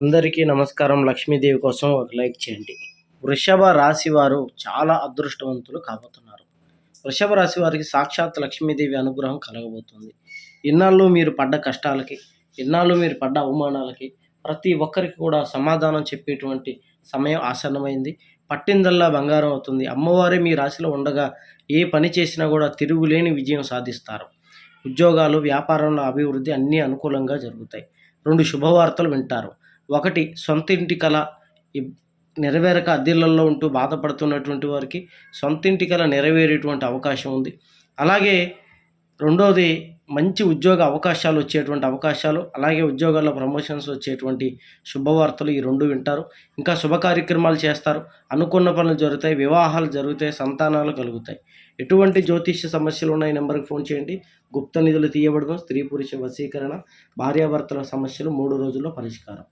అందరికీ నమస్కారం. లక్ష్మీదేవి కోసం ఒక లైక్ చేయండి. వృషభ రాశి వారు చాలా అదృష్టవంతులు కాబోతున్నారు. వృషభ రాశి వారికి సాక్షాత్ లక్ష్మీదేవి అనుగ్రహం కలగబోతుంది. ఇన్నాళ్ళు మీరు పడ్డ కష్టాలకి ఇన్నాళ్ళు మీరు పడ్డ అవమానాలకి ప్రతి ఒక్కరికి కూడా సమాధానం చెప్పేటువంటి సమయం ఆసన్నమైంది. పట్టిందల్లా బంగారం అవుతుంది. అమ్మవారే మీ రాశిలో ఉండగా ఏ పని చేసినా కూడా తిరుగులేని విజయం సాధిస్తారు. ఉద్యోగాలు వ్యాపారంలో అభివృద్ధి అన్నీ అనుకూలంగా జరుగుతాయి. రెండు శుభవార్తలు వింటారు. ఒకటి సొంత ఇంటి కళ ఇబ్- నెరవేరక అద్దెలలో ఉంటూ బాధపడుతున్నటువంటి వారికి సొంత ఇంటి కళ నెరవేరేటువంటి అవకాశం ఉంది. అలాగే రెండవది మంచి ఉద్యోగ అవకాశాలు వచ్చేటువంటి అవకాశాలు అలాగే ఉద్యోగాల్లో ప్రమోషన్స్ వచ్చేటువంటి శుభవార్తలు ఈ రెండు వింటారు. ఇంకా శుభ కార్యక్రమాలు చేస్తారు. అనుకున్న పనులు జరుగుతాయి వివాహాలు జరుగుతాయి సంతానాలు కలుగుతాయి. ఎటువంటి జ్యోతిష్య సమస్యలు ఉన్నాయి నెంబర్కి ఫోన్ చేయండి. గుప్త నిధులు తీయబడడం స్త్రీ పురుష వశీకరణ భార్యాభర్తల సమస్యలు మూడు రోజుల్లో పరిష్కారం.